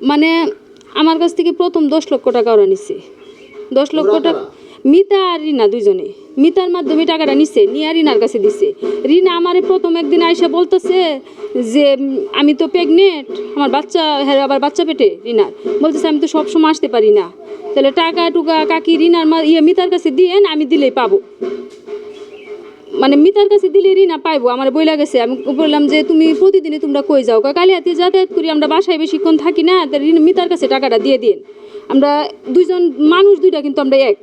মানে আমার কাছ থেকে প্রথম দশ লক্ষ টাকা ওরা নিচ্ছে দশ লক্ষ টাকা মিতা আর রিনা দুজনে মিতার মাধ্যমে টাকাটা নিচ্ছে নিয়ে রিনার কাছে দিচ্ছে রিনা আমারে প্রথম একদিন আইসা বলতেছে যে আমি তো প্রেগনেন্ট আমার বাচ্চা হ্যাঁ আবার বাচ্চা পেটে রিনার। বলতেছে আমি তো সবসময় আসতে পারি না। তাহলে টাকা টুকা কাকি রিনার মা ইয়ে মিতার কাছে দিয়েন আমি দিলেই পাবো। মানে মিতার কাছে দিলে রিনা পাইবো আমার বইলা গেছে আমি বললাম যে তুমি প্রতিদিনই তোমরা কই যাও কয়, কালিয়াতে যাতায়াত করি আমরা বাসায় বেশিক্ষণ থাকি না তা রিনা মিতার কাছে টাকাটা দিয়ে দিন আমরা দুইজন মানুষ দুইটা কিন্তু আমরা এক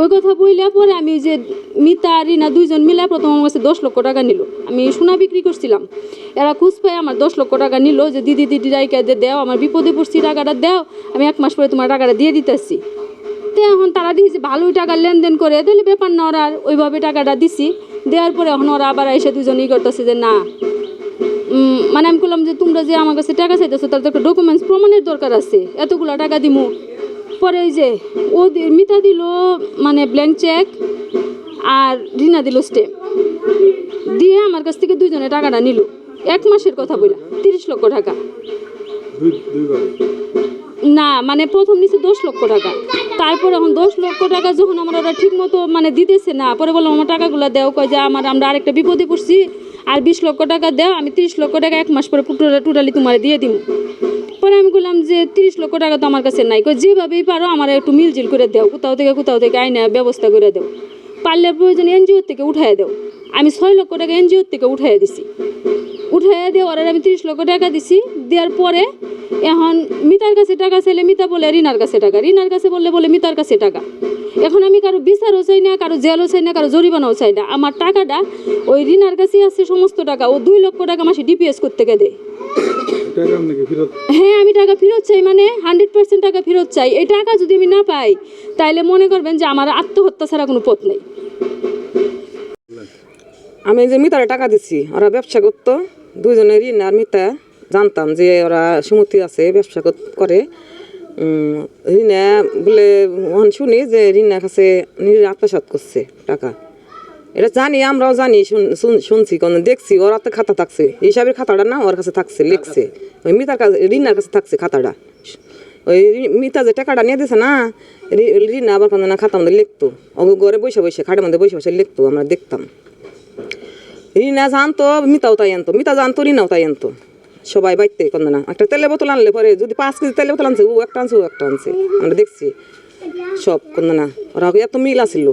ওই কথা বইলা পরে আমি যে মিতা রিনা দুইজন মিলে প্রথম আমার কাছে দশ লক্ষ টাকা নিল আমি সোনা বিক্রি করছিলাম এরা খুঁজ পাই আমার দশ লক্ষ টাকা নিল যে দিদি দিদি রাইকা দে দেও আমার বিপদে পড়ছি টাকাটা দেও আমি এক মাস পরে তোমার টাকাটা দিয়ে দিতেছি তো এখন তারা দিয়েছে, ভালোই টাকা লেনদেন করে। তাহলে ব্যাপার না, ওরা আর ওইভাবে টাকাটা দিছি। দেওয়ার পরে এখন ওরা আবার এসে দুজনেই করতেছে যে, না। মানে আমি বললাম যে, তোমরা যে আমার কাছে টাকা চাইতেছো, তার তো একটা ডকুমেন্টস প্রমাণের দরকার আছে। এতগুলো টাকা দিমু। পরে ওই যে, ও মিতা দিল মানে ব্ল্যাঙ্ক চেক আর রিনা দিল স্টেপ দিয়ে আমার কাছ থেকে দুইজনে টাকাটা নিল। এক মাসের কথা বললাম তিরিশ লক্ষ টাকা। না মানে প্রথম নিচে দশ লক্ষ টাকা। তারপর এখন দশ লক্ষ টাকা যখন আমার ওরা ঠিক মতো মানে দিতেছে না, পরে বললাম, আমার টাকাগুলো দেও। কয় যে, আমার, আমরা আরেকটা বিপদে পড়ছি। আর বিশ লক্ষ টাকা দেও, আমি তিরিশ লক্ষ টাকা এক মাস পরে টোটালি তোমার দিয়ে দিব পরে আমি বললাম যে, তিরিশ লক্ষ টাকা তো আমার কাছে নাই। কয়, যেভাবেই পারো, আমার একটু মিলজিল করে দেও। কোথাও থেকে কোথাও থেকে আইনে ব্যবস্থা করে দেও। পারলে প্রয়োজন এনজিও থেকে উঠাই দেও। আমি ছয় লক্ষ টাকা এনজিওর থেকে উঠাই দিছি। উঠাইয়া দিয়ে ওরা আমি তিরিশ লক্ষ টাকা দিছি। দেওয়ার পরে এখন মিতার কাছে টাকা চাইলে মিতা বলে রিনার কাছে টাকা। রিনার কাছে বললে বলে মিতার কাছে টাকা। এখন আমি কারও বিচারও চাই না কারও জেলও চাই না কারও জরিমানাও চাই না। আমার টাকাটা ওই রিনার কাছেই আছে সমস্ত টাকা। ও দুই লক্ষ টাকা মাসে ডিপিএস করতে ফেরত? হ্যাঁ আমি টাকা ফেরত চাই মানে হান্ড্রেড পার্সেন্ট টাকা ফেরত চাই। এই টাকা যদি আমি না পাই তাহলে মনে করবেন যে আমার আত্মহত্যা ছাড়া কোনো পথ নেই। আমি যে মিতারে টাকা দিচ্ছি ওরা ব্যবসা করতো দুজনে ঋণ আর মিতা জানতাম যে ওরা সুমতি আছে, ব্যবসা করে রিনা বলে ওখানে শুনি যে রিনার কাছে নিজের আত্মসাত করছে টাকা। এটা জানি, আমরাও জানি, শুন- শুন- শুনছি, কোন দেখছি, ওর হাতে খাতা থাকছে। হিসাবের খাতাটা না ওর কাছে থাকছে, লিখছে। ওই মিতার কাছে, রিনার কাছে থাকছে খাতাটা। ওই মিতা যে টাকাটা নিয়ে দিছে না রিনা আবার কোনো না খাতার মধ্যে লিখতো। ওকে ঘরে বসে বসে, খাটের মধ্যে বসে বসে লিখতো, আমরা দেখতাম। রিনা জানতো মিতাও তাই আনতো মিতা জানতো রিনাও তাই আনতো। সবাই বাইতে কোন না। একটা তেলের বোতল আনলে পরে যদি পাঁচ কেজি তেলের বোতল আনছে ও একটা আনছে ও একটা আনছে। আমরা দেখছি। সব কোন না। ওরা এত মিল আসিল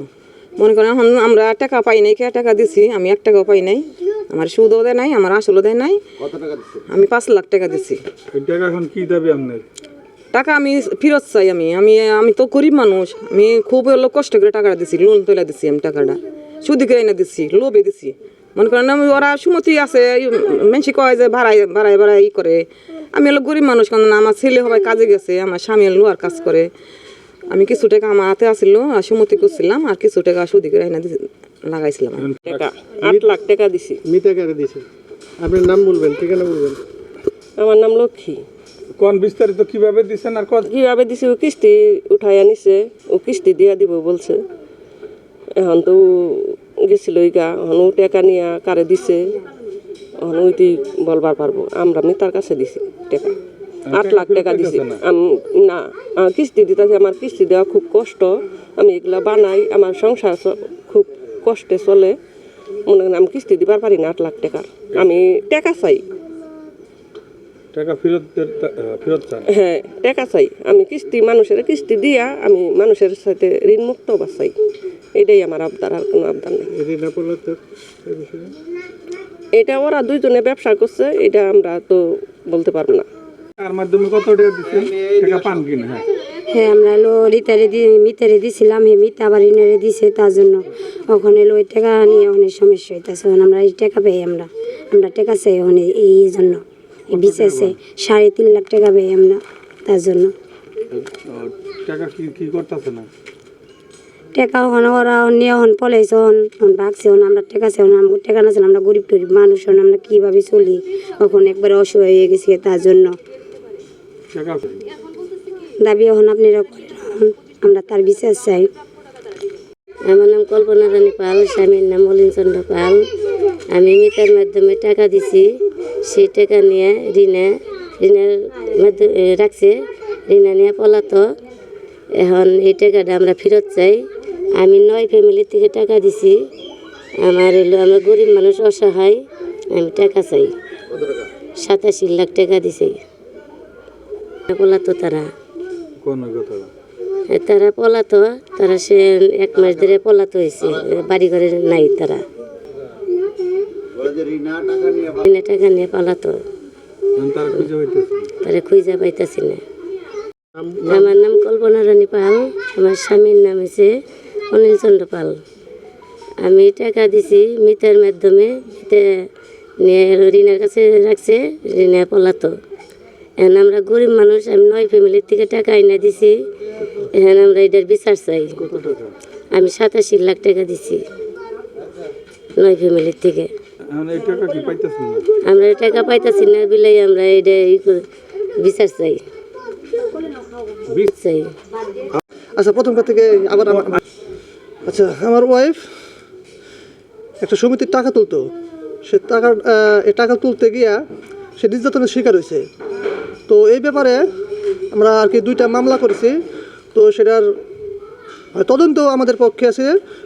মনে করেন এখন আমরা টাকা পাই নাই কে টাকা দিছি? আমি এক টাকাও পাই নাই। আমার সুদও দেয় নাই আমার আসলও দেয় নাই। কত টাকা দিচ্ছে আমি পাঁচ লাখ টাকা দিছি। টাকা এখন কি দাবি আপনার? টাকা আমি ফেরত চাই আমি। আমি আমি তো গরিব মানুষ। আমি খুব কষ্ট করে টাকাটা দিছি লোন তোলা দিছি আমি টাকাটা। সুদি করে এনে দিছি লোভে দিছি। মনে করেন ওরা সুমতি আছে মেনসি কয় যে ভাড়াই ভাড়াই ভাড়াই ই করে। আমি হলো গরিব মানুষ কারণ আমার ছেলে সবাই কাজে গেছে আমার স্বামী লোয়ার কাজ করে। আমি কিছু টাকা আমার হাতে আসিল আর সুমতি করছিলাম আর কিছু টাকা সুদি করে এনে লাগাইছিলাম। টাকা আট লাখ টাকা দিছি। মিতা কারে দিছে? আপনার নাম বলবেন ঠিকানা বলবেন। আমার নাম লক্ষ্মী। কোন বিস্তারিত কীভাবে দিচ্ছেন আর কত কীভাবে দিছে ও কিস্তি উঠাই আনিছে ও কিস্তি দিয়া দিব বলছে। এখন তো গেছিল গা এখন ও টাকা নিয়ে কারে দিছে এখন ওইটি বলবার পারব। আমরা আমি তার কাছে দিছি টাকা। আট লাখ টাকা দিছি। না? কিস্তি দিতেছি। আমার কিস্তি দেওয়া খুব কষ্ট। আমি এগুলা বানাই আমার সংসার খুব কষ্টে চলে। মনে করেন আমি কিস্তি দিবার পারি না আট লাখ টাকার। আমি টাকা চাই। টাকা ফেরত ফেরত চান? হ্যাঁ টাকা চাই। আমি কিস্তি মানুষের কিস্তি দিয়া আমি মানুষের সাথে ঋণ মুক্ত চাই। এটাই আমার আবদার আর কোনো আবদার নেই। এটা ওরা দুইজনে ব্যবসা করছে এটা আমরা তো বলতে পারব না। তার মাধ্যমে কত টাকা দিচ্ছেন টাকা পান কিনা? হ্যাঁ। হ্যাঁ আমরা হলো রিতারে দি মিতারে দিছিলাম হে মিতা আবার ইনারে দিছে তার জন্য। ওখানে ওই টাকা নিয়ে অনেক সমস্যা হইতেছে আমরা এই টাকা পাই আমরা আমরা টাকা চাই ওখানে এই জন্য। এই বিশেষে সাড়ে তিন লাখ টাকা পাই আমরা তার জন্য। টাকা কি কি করতেছে না? টাকা ওখানে ওরা নিয়ে ওখানে পলাইছে ওখানে ভাগছে ওখানে আমরা টাকা চাই ওখানে আমরা টাকা না ছিল আমরা গরিব টরিব মানুষ ওখানে আমরা কীভাবে চলি? ওখানে একবারে অসহায় হয়ে গেছি তার জন্য। দাবি এখন আপনারা করেন আমরা তার বিশ্বাস চাই। আমার নাম কল্পনা রানী পাল স্বামীর নাম মলিন চন্দ্র পাল। আমি মিটার মাধ্যমে টাকা দিছি সেই টাকা নিয়ে ঋণে ঋণের মাধ্য- এ, রাখছে। রিনা নিয়ে পলাতো এখন এই টাকাটা আমরা ফেরত চাই। আমি নয় ফ্যামিলির থেকে টাকা দিছি। আমার হলো আমরা গরিব মানুষ অসহায় আমি টাকা চাই। সাতাশি লাখ টাকা দিছি। পলাতো তারা। তারা? পলাতো তারা সে এক মাস ধরে পলাতো হয়েছে। বাড়ি ঘরে নাই তারা। টাকা নিয়ে পালাতো তারা খুঁজে পাইতেছে না। পাইতাছি না। আমার নাম কল্পনা রানী পাল। আমার স্বামীর নাম হচ্ছে অনিল চন্দ্র পাল। আমি টাকা দিছি মিতার মাধ্যমে নিয়ে ঋণের কাছে রাখছে ঋণে পলাতো এখন আমরা গরিব মানুষ আমি নয় ফ্যামিলির থেকে টাকা এনে দিছি। এখন আমরা এটার বিচার চাই। আমি সাতাশি লাখ টাকা দিছি নয় ফ্যামিলির থেকে। আমরা টাকা পাইতাছি না বিলাই আমরা এটা ই করে- বিচার চাই। চাই। আচ্ছা প্রথমকার থেকে আবার আচ্ছা আমার ওয়াইফ একটা সমিতির টাকা তুলতো। সে টাকা টাকা তুলতে গিয়া সে নির্যাতনের শিকার হয়েছে তো এই ব্যাপারে আমরা আর কি দুইটা মামলা করেছি। তো সেটার আহ, তদন্ত আমাদের পক্ষে আছে।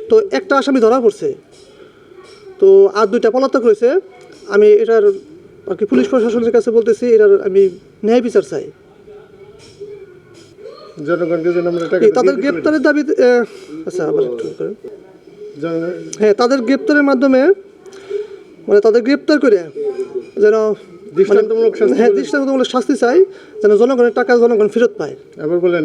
তো একটা আসামি ধরা পড়ছে। তো আর দুইটা পলাতক রয়েছে। আমি এটার আর কি পুলিশ প্রশাসনের কাছে বলতেছি এটার আমি ন্যায় বিচার চাই। জনগণকে যেন আমরা টাকা তাদের গ্রেপ্তারের দাবি আচ্ছা আবার একটু হ্যাঁ তাদের গ্রেপ্তারের মাধ্যমে মানে তাদের গ্রেপ্তার করে যেন দৃষ্টান্তমূলক শাস্তি হ্যাঁ দৃষ্টান্তমূলক শাস্তি চাই যেন জনগণের টাকা জনগণ ফেরত পায়। আবার বলেন